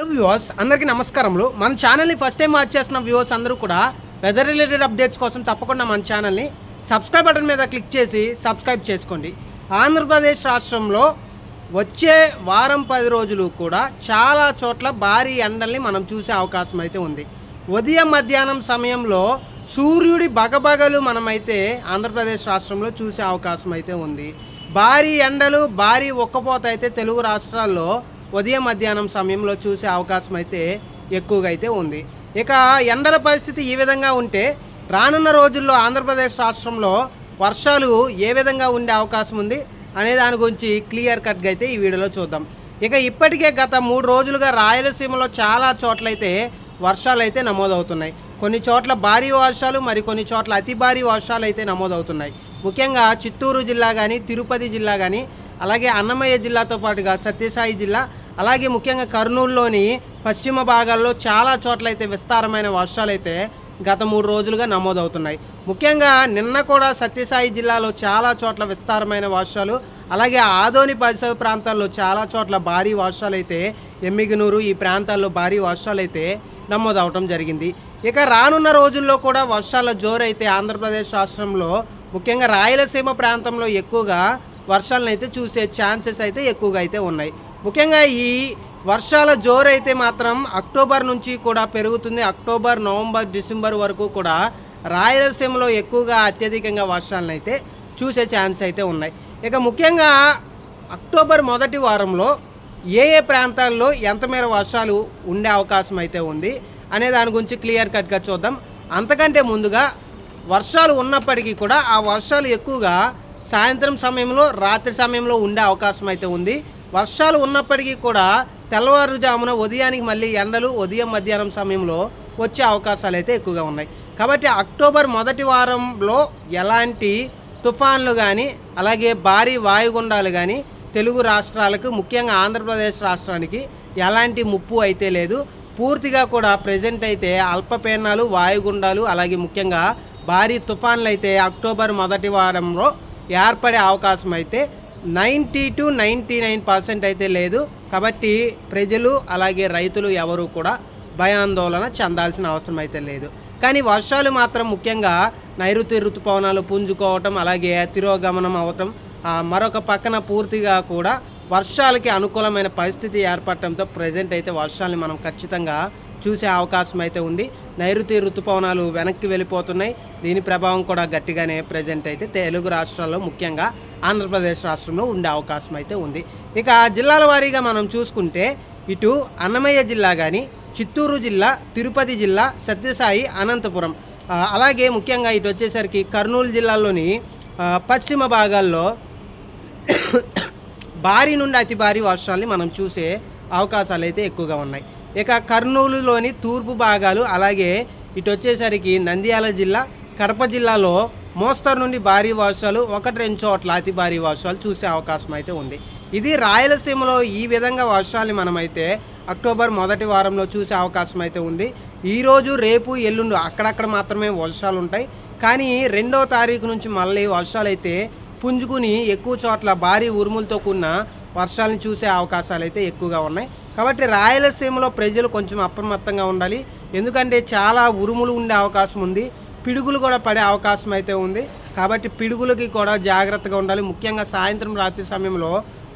Viewers అందరికీ నమస్కారములు. మన ఛానల్ని ఫస్ట్ టైం వాచ్ చేసిన వ్యూవర్స్ అందరూ కూడా వెదర్ రిలేటెడ్ అప్డేట్స్ కోసం తప్పకుండా మన ఛానల్ని సబ్స్క్రైబ్ బటన్ మీద క్లిక్ చేసి సబ్స్క్రైబ్ చేసుకోండి. ఆంధ్రప్రదేశ్ రాష్ట్రంలో వచ్చే వారం పది రోజులు కూడా చాలా చోట్ల భారీ ఎండల్ని మనం చూసే అవకాశం అయితే ఉంది. ఉదయం మధ్యాహ్నం సమయంలో సూర్యుడి బగబగలు మనమైతే ఆంధ్రప్రదేశ్ రాష్ట్రంలో చూసే అవకాశం అయితే ఉంది. భారీ ఎండలు భారీ ఒక్కపోత అయితే తెలుగు రాష్ట్రాల్లో ఉదయం మధ్యాహ్నం సమయంలో చూసే అవకాశం అయితే ఎక్కువగా అయితే ఉంది. ఇక ఎండల పరిస్థితి ఈ విధంగా ఉంటే రానున్న రోజుల్లో ఆంధ్రప్రదేశ్ రాష్ట్రంలో వర్షాలు ఏ విధంగా ఉండే అవకాశం ఉంది అనే దాని గురించి క్లియర్ కట్గా అయితే ఈ వీడియోలో చూద్దాం. ఇక ఇప్పటికే గత మూడు రోజులుగా రాయలసీమలో చాలా చోట్లయితే వర్షాలు అయితే నమోదవుతున్నాయి. కొన్ని చోట్ల భారీ వర్షాలు మరి కొన్ని చోట్ల అతి భారీ వర్షాలు అయితే నమోదవుతున్నాయి. ముఖ్యంగా చిత్తూరు జిల్లా కానీ తిరుపతి జిల్లా కానీ అలాగే అన్నమయ్య జిల్లాతో పాటుగా సత్యసాయి జిల్లా అలాగే ముఖ్యంగా కర్నూలులోని పశ్చిమ భాగాల్లో చాలా చోట్ల అయితే విస్తారమైన వర్షాలైతే గత మూడు రోజులుగా నమోదవుతున్నాయి. ముఖ్యంగా నిన్న కూడా సత్యసాయి జిల్లాలో చాలా చోట్ల విస్తారమైన వర్షాలు అలాగే ఆదోని పరిసర ప్రాంతాల్లో చాలా చోట్ల భారీ వర్షాలు అయితే ఎమ్మిగనూరు ఈ ప్రాంతాల్లో భారీ వర్షాలు అయితే నమోదవటం జరిగింది. ఇక రానున్న రోజుల్లో కూడా వర్షాల జోరైతే ఆంధ్రప్రదేశ్ రాష్ట్రంలో ముఖ్యంగా రాయలసీమ ప్రాంతంలో ఎక్కువగా వర్షాలను అయితే చూసే ఛాన్సెస్ అయితే ఎక్కువగా అయితే ఉన్నాయి. ముఖ్యంగా ఈ వర్షాల జోరు అయితే మాత్రం అక్టోబర్ నుంచి కూడా పెరుగుతుంది. అక్టోబర్ నవంబర్ డిసెంబర్ వరకు కూడా రాయలసీమలో ఎక్కువగా అత్యధికంగా వర్షాలను అయితే చూసే ఛాన్స్ అయితే ఉన్నాయి. ఇక ముఖ్యంగా అక్టోబర్ మొదటి వారంలో ఏ ఏ ప్రాంతాల్లో ఎంత మేర వర్షాలు ఉండే అవకాశం అయితే ఉంది అనే దాని గురించి క్లియర్ కట్గా చూద్దాం. అంతకంటే ముందుగా వర్షాలు ఉన్నప్పటికీ కూడా ఆ వర్షాలు ఎక్కువగా సాయంత్రం సమయంలో రాత్రి సమయంలో ఉండే అవకాశం అయితే ఉంది. వర్షాలు ఉన్నప్పటికీ కూడా తెల్లవారుజామున ఉదయానికి మళ్ళీ ఎండలు ఉదయం మధ్యాహ్నం సమయంలో వచ్చే అవకాశాలు అయితే ఎక్కువగా ఉన్నాయి. కాబట్టి అక్టోబర్ మొదటి వారంలో ఎలాంటి తుఫాన్లు కానీ అలాగే భారీ వాయుగుండాలు కానీ తెలుగు రాష్ట్రాలకు ముఖ్యంగా ఆంధ్రప్రదేశ్ రాష్ట్రానికి ఎలాంటి ముప్పు అయితే లేదు. పూర్తిగా కూడా ప్రజెంట్ అయితే అల్పపీడనాలు వాయుగుండాలు అలాగే ముఖ్యంగా భారీ తుఫాన్లు అయితే అక్టోబర్ మొదటి వారంలో ఏర్పడే అవకాశం అయితే ninety two ninety nine percent అయితే లేదు. కాబట్టి ప్రజలు అలాగే రైతులు ఎవరు కూడా భయాందోళన చెందాల్సిన అవసరం అయితే లేదు. కానీ వర్షాలు మాత్రం ముఖ్యంగా నైరుతి ఋతుపవనాలు పుంజుకోవటం అలాగే తిరోగమనం అవటం మరొక పక్కన పూర్తిగా కూడా వర్షాలకి అనుకూలమైన పరిస్థితి ఏర్పడటంతో ప్రజెంట్ అయితే వర్షాలని మనం ఖచ్చితంగా చూసే అవకాశం అయితే ఉంది. నైరుతి ఋతుపవనాలు వెనక్కి వెళ్ళిపోతున్నాయి. దీని ప్రభావం కూడా గట్టిగానే ప్రజెంట్ అయితే తెలుగు రాష్ట్రాల్లో ముఖ్యంగా ఆంధ్రప్రదేశ్ రాష్ట్రంలో ఉండే అవకాశం అయితే ఉంది. ఇక జిల్లాల వారీగా మనం చూసుకుంటే ఇటు అన్నమయ్య జిల్లా కానీ చిత్తూరు జిల్లా తిరుపతి జిల్లా సత్యసాయి అనంతపురం. అలాగే ముఖ్యంగా ఇటు వచ్చేసరికి కర్నూలు జిల్లాలోని పశ్చిమ భాగాల్లో భారీ నుండి అతి భారీ వర్షాలని మనం చూసే అవకాశాలు అయితే ఎక్కువగా ఉన్నాయి. ఇక కర్నూలులోని తూర్పు భాగాలు అలాగే ఇటు వచ్చేసరికి నంద్యాల జిల్లా కడప జిల్లాలో మోస్తరు నుండి భారీ వర్షాలు ఒకటి రెండు చోట్ల అతి భారీ వర్షాలు చూసే అవకాశం అయితే ఉంది. ఇది రాయలసీమలో ఈ విధంగా వర్షాలని మనమైతే అక్టోబర్ మొదటి వారంలో చూసే అవకాశం అయితే ఉంది. ఈరోజు రేపు ఎల్లుండు అక్కడక్కడ మాత్రమే వర్షాలు ఉంటాయి. కానీ రెండో తారీఖు నుంచి మళ్ళీ వర్షాలు అయితే పుంజుకుని ఎక్కువ చోట్ల భారీ ఉరుములతో కూడిన వర్షాలను చూసే అవకాశాలు అయితే ఎక్కువగా ఉన్నాయి. కాబట్టి రాయలసీమలో ప్రజలు కొంచెం అప్రమత్తంగా ఉండాలి. ఎందుకంటే చాలా ఉరుములు ఉండే అవకాశం ఉంది. పిడుగులు కూడా పడే అవకాశం అయితే ఉంది. కాబట్టి పిడుగులకి కూడా జాగ్రత్తగా ఉండాలి. ముఖ్యంగా సాయంత్రం రాత్రి సమయంలో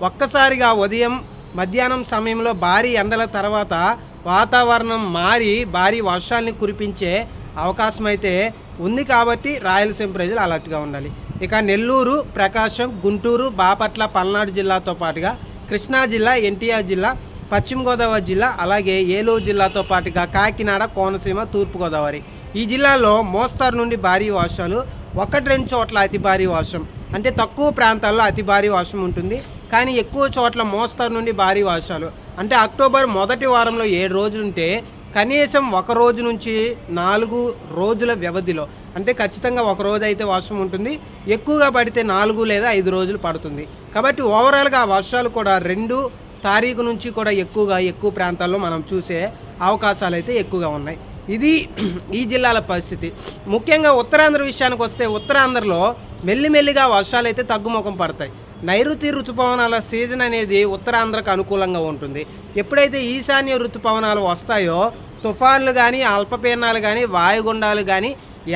ఒక్కసారిగా ఉదయం మధ్యాహ్నం సమయంలో భారీ ఎండల తర్వాత వాతావరణం మారి భారీ వర్షాల్ని కురిపించే అవకాశం అయితే ఉంది కాబట్టి రాయలసీమ ప్రజలు అలర్ట్గా ఉండాలి. ఇక నెల్లూరు ప్రకాశం గుంటూరు బాపట్ల పల్నాడు జిల్లాతో పాటుగా కృష్ణా జిల్లా ఎన్టీఆర్ జిల్లా పశ్చిమ గోదావరి జిల్లా అలాగే ఏలూరు జిల్లాతో పాటుగా కాకినాడ కోనసీమ తూర్పుగోదావరి. ఈ జిల్లాలో మోస్తారు నుండి భారీ వర్షాలు ఒకటి రెండు చోట్ల అతి భారీ వర్షం అంటే తక్కువ ప్రాంతాల్లో అతి భారీ వర్షం ఉంటుంది. కానీ ఎక్కువ చోట్ల మోస్తారు నుండి భారీ వర్షాలు. అంటే అక్టోబర్ మొదటి వారంలో ఏడు రోజులు ఉంటే కనీసం ఒక రోజు నుంచి నాలుగు రోజుల వ్యవధిలో అంటే ఖచ్చితంగా ఒక రోజు అయితే వర్షం ఉంటుంది. ఎక్కువగా పడితే నాలుగు లేదా ఐదు రోజులు పడుతుంది. కాబట్టి ఓవరాల్గా ఆ వర్షాలు కూడా రెండు తారీఖు నుంచి కూడా ఎక్కువగా ఎక్కువ ప్రాంతాల్లో మనం చూసే అవకాశాలు అయితే ఎక్కువగా ఉన్నాయి. ఇది ఈ జిల్లాల పరిస్థితి. ముఖ్యంగా ఉత్తరాంధ్ర విషయానికి వస్తే ఉత్తరాంధ్రలో మెల్లిమెల్లిగా వర్షాలు అయితే తగ్గుముఖం పడతాయి. నైరుతి ఋతుపవనాల సీజన్ అనేది ఉత్తరాంధ్రకు అనుకూలంగా ఉంటుంది. ఎప్పుడైతే ఈశాన్య ఋతుపవనాలు వస్తాయో తుఫాన్లు కానీ అల్పపీడనాలు కానీ వాయుగుండాలు కానీ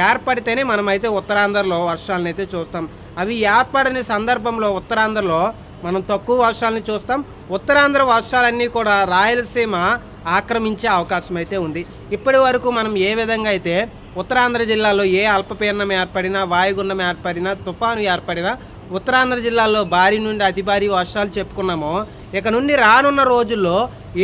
ఏర్పడితేనే మనమైతే ఉత్తరాంధ్రలో వర్షాలను అయితే చూస్తాం. అవి ఏర్పడని సందర్భంలో ఉత్తరాంధ్రలో మనం తక్కువ వర్షాలని చూస్తాం. ఉత్తరాంధ్ర వర్షాలన్నీ కూడా రాయలసీమ ఆక్రమించే అవకాశం అయితే ఉంది. ఇప్పటి వరకు మనం ఏ విధంగా అయితే ఉత్తరాంధ్ర జిల్లాలో ఏ అల్పపీడనం ఏర్పడినా వాయుగుండం ఏర్పడినా తుఫాను ఏర్పడినా ఉత్తరాంధ్ర జిల్లాలో భారీ నుండి అతి భారీ వర్షాలు చెప్పుకున్నామో ఇక నుండి రానున్న రోజుల్లో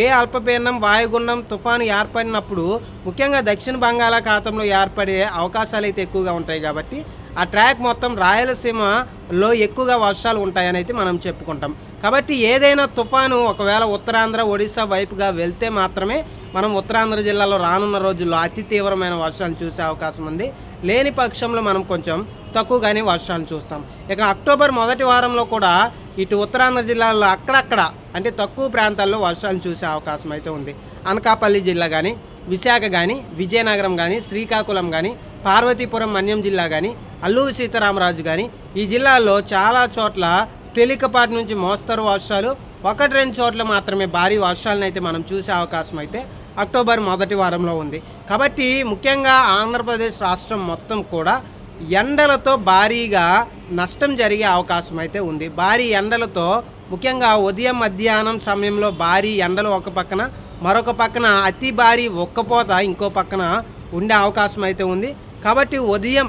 ఏ అల్పపీడనం వాయుగుండం తుఫాను ఏర్పడినప్పుడు ముఖ్యంగా దక్షిణ బంగాళాఖాతంలో ఏర్పడే అవకాశాలు అయితే ఎక్కువగా ఉంటాయి కాబట్టి ఆ ట్రాక్ మొత్తం రాయలసీమలో ఎక్కువగా వర్షాలు ఉంటాయని అయితే మనం చెప్పుకుంటాం. కాబట్టి ఏదైనా తుఫాను ఒకవేళ ఉత్తరాంధ్ర ఒడిశా వైపుగా వెళ్తే మాత్రమే మనం ఉత్తరాంధ్ర జిల్లాలో రానున్న రోజుల్లో అతి తీవ్రమైన వర్షాలు చూసే అవకాశం ఉంది. లేని పక్షంలో మనం కొంచెం తక్కువగానే వర్షాలు చూస్తాం. ఇక అక్టోబర్ మొదటి వారంలో కూడా ఇటు ఉత్తరాంధ్ర జిల్లాలో అక్కడక్కడ అంటే తక్కువ ప్రాంతాల్లో వర్షాలు చూసే అవకాశం అయితే ఉంది. అనకాపల్లి జిల్లా కానీ విశాఖ కానీ విజయనగరం కానీ శ్రీకాకుళం కానీ పార్వతీపురం మన్యం జిల్లా కానీ అల్లూరి సీతారామరాజు కానీ ఈ జిల్లాలో చాలా చోట్ల తేలికపాటి నుంచి మోస్తరు వర్షాలు ఒకటి రెండు చోట్ల మాత్రమే భారీ వర్షాలను అయితే మనం చూసే అవకాశం అయితే అక్టోబర్ మొదటి వారంలో ఉంది. కాబట్టి ముఖ్యంగా ఆంధ్రప్రదేశ్ రాష్ట్రం మొత్తం కూడా ఎండలతో భారీగా నష్టం జరిగే అవకాశం అయితే ఉంది. భారీ ఎండలతో ముఖ్యంగా ఉదయం మధ్యాహ్నం సమయంలో భారీ ఎండలు ఒక పక్కన మరొక పక్కన అతి భారీ ఒక్కపోత ఇంకో పక్కన ఉండే అవకాశం అయితే ఉంది. కాబట్టి ఉదయం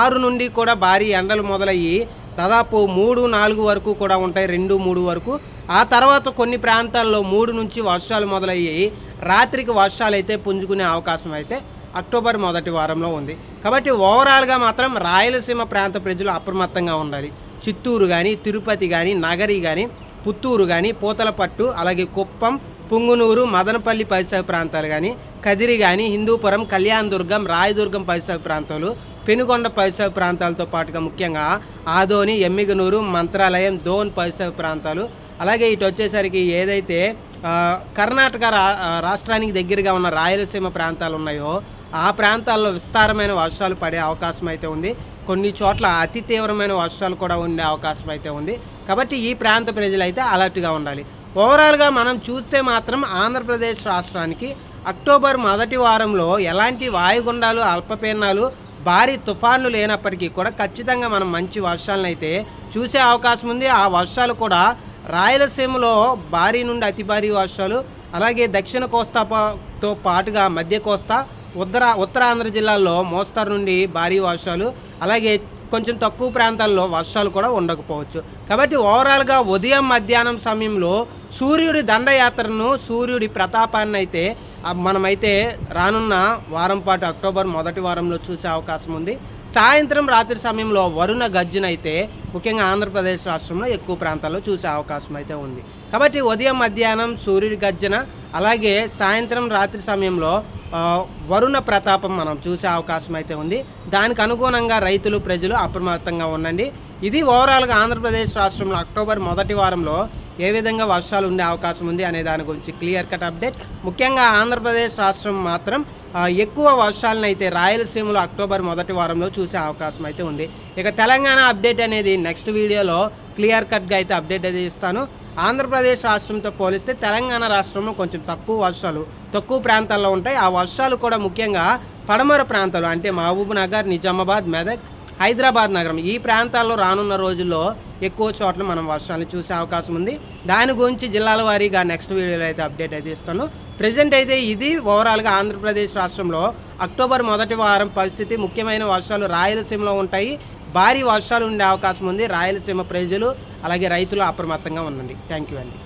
ఆరు నుండి కూడా భారీ ఎండలు మొదలయ్యి దాదాపు మూడు నాలుగు వరకు కూడా ఉంటాయి రెండు మూడు వరకు. ఆ తర్వాత కొన్ని ప్రాంతాల్లో మూడు నుంచి వర్షాలు మొదలయ్యాయి రాత్రికి వర్షాలు అయితే పుంజుకునే అవకాశం అయితే అక్టోబర్ మొదటి వారంలో ఉంది. కాబట్టి ఓవరాల్గా మాత్రం రాయలసీమ ప్రాంత ప్రజలు అప్రమత్తంగా ఉండాలి. చిత్తూరు కానీ తిరుపతి కానీ నగరి కానీ పుత్తూరు కానీ పూతలపట్టు అలాగే కుప్పం పుంగునూరు మదనపల్లి పరిసర ప్రాంతాలు కానీ కదిరి కానీ హిందూపురం కళ్యాణదుర్గం రాయదుర్గం పరిసర ప్రాంతాలు పెనుగొండ పరిసర ప్రాంతాలతో పాటుగా ముఖ్యంగా ఆదోని ఎమ్మిగనూరు మంత్రాలయం దోన్ పరిసర ప్రాంతాలు. అలాగే ఇటు వచ్చేసరికి ఏదైతే కర్ణాటక రా రాష్ట్రానికి దగ్గరగా ఉన్న రాయలసీమ ప్రాంతాలు ఉన్నాయో ఆ ప్రాంతాల్లో విస్తారమైన వర్షాలు పడే అవకాశం అయితే ఉంది. కొన్ని చోట్ల అతి తీవ్రమైన వర్షాలు కూడా ఉండే అవకాశం అయితే ఉంది. కాబట్టి ఈ ప్రాంత ప్రజలైతే అలర్ట్గా ఉండాలి. ఓవరాల్గా మనం చూస్తే మాత్రం ఆంధ్రప్రదేశ్ రాష్ట్రానికి అక్టోబర్ మొదటి వారంలో ఎలాంటి వాయుగుండాలు అల్పపీడనాలు భారీ తుఫాన్లు లేనప్పటికీ కూడా ఖచ్చితంగా మనం మంచి వర్షాలను అయితే చూసే అవకాశం ఉంది. ఆ వర్షాలు కూడా రాయలసీమలో భారీ నుండి అతి భారీ వర్షాలు అలాగే దక్షిణ కోస్తాతో పాటుగా మధ్య కోస్తా ఉత్తర ఉత్తరాంధ్ర జిల్లాల్లో మోస్తరు నుండి భారీ వర్షాలు అలాగే కొంచెం తక్కువ ప్రాంతాల్లో వర్షాలు కూడా ఉండకపోవచ్చు. కాబట్టి ఓవరాల్గా ఉదయం మధ్యాహ్నం సమయంలో సూర్యుడి దండయాత్రను సూర్యుడి ప్రతాపాన్ని అయితే మనమైతే రానున్న వారం పాటు అక్టోబర్ మొదటి వారంలో చూసే అవకాశం ఉంది. సాయంత్రం రాత్రి సమయంలో వరుణ గర్జన అయితే ముఖ్యంగా ఆంధ్రప్రదేశ్ రాష్ట్రంలో ఎక్కువ ప్రాంతాల్లో చూసే అవకాశం అయితే ఉంది. కాబట్టి ఉదయం మధ్యాహ్నం సూర్యుడి గర్జన అలాగే సాయంత్రం రాత్రి సమయంలో వరుణ ప్రతాపం మనం చూసే అవకాశం అయితే ఉంది. దానికి అనుగుణంగా రైతులు ప్రజలు అప్రమత్తంగా ఉండండి. ఇది ఓవరాల్గా ఆంధ్రప్రదేశ్ రాష్ట్రంలో అక్టోబర్ మొదటి వారంలో ఏ విధంగా వర్షాలు ఉండే అవకాశం ఉంది అనే దాని గురించి క్లియర్ కట్ అప్డేట్. ముఖ్యంగా ఆంధ్రప్రదేశ్ రాష్ట్రం మాత్రం ఎక్కువ వర్షాలను అయితే రాయలసీమలో అక్టోబర్ మొదటి వారంలో చూసే అవకాశం అయితే ఉంది. ఇక తెలంగాణ అప్డేట్ అనేది నెక్స్ట్ వీడియోలో క్లియర్ కట్గా అయితే అప్డేట్ అయితే ఇస్తాను. ఆంధ్రప్రదేశ్ రాష్ట్రంతో పోలిస్తే తెలంగాణ రాష్ట్రంలో కొంచెం తక్కువ వర్షాలు తక్కువ ప్రాంతాల్లో ఉంటాయి. ఆ వర్షాలు కూడా ముఖ్యంగా పడమర ప్రాంతాలు అంటే మహబూబ్ నగర్ నిజామాబాద్ మెదక్ హైదరాబాద్ నగరం ఈ ప్రాంతాల్లో రానున్న రోజుల్లో ఎక్కువ చోట్ల మనం వర్షాలు చూసే అవకాశం ఉంది. దాని గురించి జిల్లాల వారీగా నెక్స్ట్ వీడియోలో అయితే అప్డేట్ అయితే ఇస్తాను. ప్రజెంట్ అయితే ఇది ఓవరాల్గా ఆంధ్రప్రదేశ్ రాష్ట్రంలో అక్టోబర్ మొదటి వారం పరిస్థితి ముఖ్యమైన వర్షాలు రాయలసీమలో ఉంటాయి. భారీ వర్షాలు ఉండే అవకాశం ఉంది. రాయలసీమ ప్రజలు అలాగే రైతులు అప్రమత్తంగా ఉండండి. థ్యాంక్ యూ అండి.